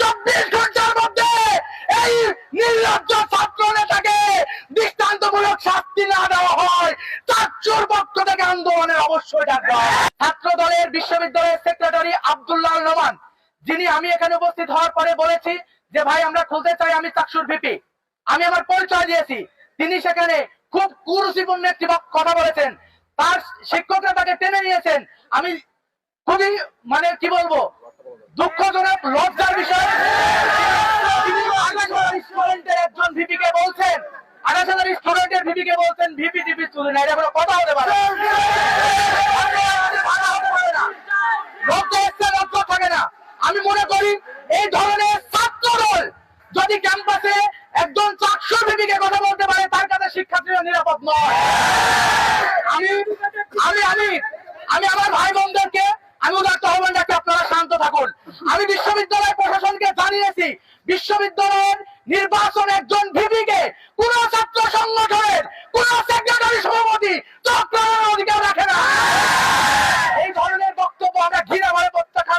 চব্বিশ ঘণ্টার মধ্যে এই নির্লজ্জ ছাত্র নেতাকে দৃষ্টান্তমূলক শাস্তি না দেওয়া হয় চাকচুর পক্ষ থেকে আন্দোলনের অবশ্যই ডাকবে ছাত্র দলের বিশ্ববিদ্যালয়ের সেক্রেটারি আব্দুল্লাহ নোমান যিনি আমি এখানে উপস্থিত হওয়ার পরে বলেছি যে, ভাই, আমরা খুলতে চাই আমি চাকসুর ভিপি। আমি আমার পরিচয় দিয়েছি। তিনি সেখানে খুব কুরুচিপূর্ণ একটি কথা বলেছেন। তার শিক্ষকরা তাকে টেনে নিয়েছেন। আমি খুবই মানে কি বলব দুঃখজনক লজ্জার বিষয়। বলছেন ভিপি না। আমি মনে করি, এই ধরনের ছাত্র যদি ক্যাম্পাসে একজন চাকসুর ভিপিকে কথা বলতে পারে, তার কাছে শিক্ষার্থীরা নিরাপদ নয়। আমি আমি আমি আমি আমার ভাই বোনদেরকে আমি শান্ত থাকুন। আমি বিশ্ববিদ্যালয় প্রশাসনকে জানিয়েছি বিশ্ববিদ্যালয়ের নির্বাচন একজন